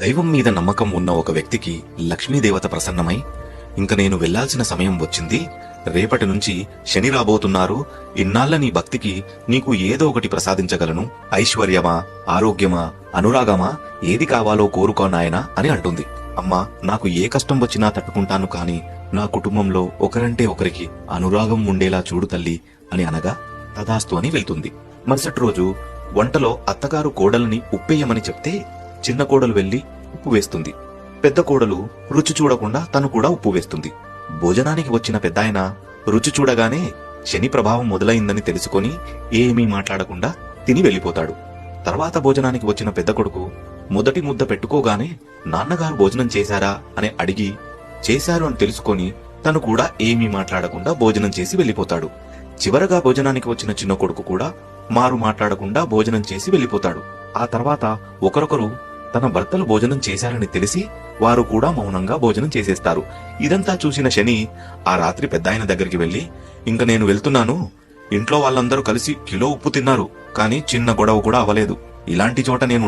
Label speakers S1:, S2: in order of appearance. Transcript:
S1: దైవం మీద నమ్మకం ఉన్న ఒక వ్యక్తికి లక్ష్మీదేవత ప్రసన్నమై ఇంక నేను వెళ్ళాల్సిన సమయం వచ్చింది రేపటి నుంచి శని రాబోతున్నారు ఇన్నాళ్ళ నీ భక్తికి నీకు ఏదో ఒకటి ప్రసాదించగలను. ఐశ్వర్యమా ఆరోగ్యమా అనురాగమా ఏది కావాలో కోరుకో నాయనా అని అంటుంది. అమ్మా నాకు ఏ కష్టం వచ్చినా తట్టుకుంటాను కాని నా కుటుంబంలో ఒకరంటే ఒకరికి అనురాగం ఉండేలా చూడు తల్లి అని అనగా తదాస్తు అని వెళ్తుంది. మరుసటి రోజు వంటలో అత్తగారు కోడల్ని ఉప్పేయమని చెప్తే చిన్న కోడలు వెళ్ళి ఉప్పు వేస్తుంది. పెద్ద కోడలు రుచి చూడకుండా తను కూడా ఉప్పు వేస్తుంది. భోజనానికి వచ్చిన పెద్దాయన రుచి చూడగానే శని ప్రభావం మొదలైందని తెలుసుకొని ఏమీ మాట్లాడకుండా తిని వెళ్ళిపోతాడు తర్వాత భోజనానికి వచ్చిన పెద్ద కొడుకు మొదటి ముద్ద పెట్టుకోగానే నాన్నగారు భోజనం చేశారా? అని అడిగి చేశారు అని తెలుసుకొని తను కూడా ఏమీ మాట్లాడకుండా భోజనం చేసి వెళ్ళిపోతాడు చివరగా భోజనానికి వచ్చిన చిన్న కొడుకు కూడా మారు మాట్లాడకుండా భోజనం చేసి వెళ్ళిపోతాడు ఆ తర్వాత ఒకరొకరు తన భర్తలు భోజనం చేశారని తెలిసి వారు కూడా మౌనంగా భోజనం చేసేస్తారు. ఇదంతా చూసిన శని ఆ రాత్రి పెద్దాయన దగ్గరికి వెళ్ళి ఇంక నేను వెళ్తున్నాను. ఇంట్లో వాళ్ళందరూ కలిసి కిలో ఉప్పు తిన్నారు కానీ చిన్న గొడవ కూడా అవ్వలేదు. ఇలాంటి చోట నేను